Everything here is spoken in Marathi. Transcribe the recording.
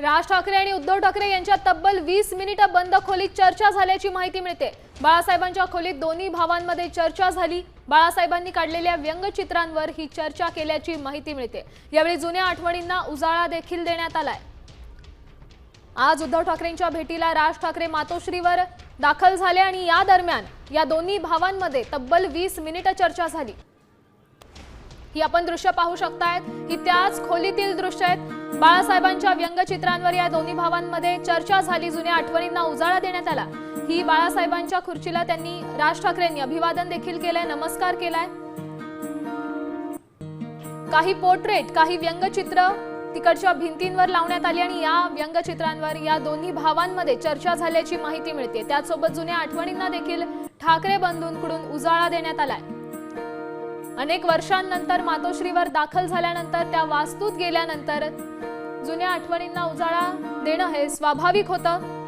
राज ठाकरे आणि उद्धव ठाकरे यांच्या तब्बल वीस मिनिटं बंद खोलीत चर्चा झाल्याची माहिती मिळते. बाळासाहेबांच्या खोलीत दोन्ही भावांमध्ये चर्चा झाली. बाळासाहेबांनी काढलेल्या व्यंगचित्रांवर ही चर्चा केल्याची माहिती मिळते. यावेळी जुन्या आठवणींना उजाळा देखील देण्यात आलाय. आज उद्धव ठाकरेंच्या भेटीला राज ठाकरे मातोश्रीवर दाखल झाले आणि या दरम्यान या दोन्ही भावांमध्ये तब्बल वीस मिनिटं चर्चा झाली. ही आपण दृश्य पाहू शकतायत. ही त्याच खोलीतील दृश्य आहेत. बाळासाहेबांच्या व्यंगचित्रांवर या दोन्ही भावांमध्ये चर्चा झाली जुन्या आठवणींना उजाळा देण्यात आला. ही बाळासाहेबांच्या खुर्चीला त्यांनी राज ठाकरेंनी अभिवादन देखील केलंय नमस्कार केलाय. काही पोर्ट्रेट काही व्यंगचित्र तिकडच्या भिंतींवर लावण्यात आली आणि या व्यंगचित्रांवर या दोन्ही भावांमध्ये चर्चा झाल्याची माहिती मिळते. त्याचसोबत जुन्या आठवणींना देखील ठाकरे बंधूंकडून उजाळा देण्यात आलाय. अनेक वर्षांनंतर मातोश्रीवर दाखल झाल्यानंतर त्या वास्तूत गेल्यानंतर जुन्या आठवणींना उजाळा देणं हे स्वाभाविक होतं.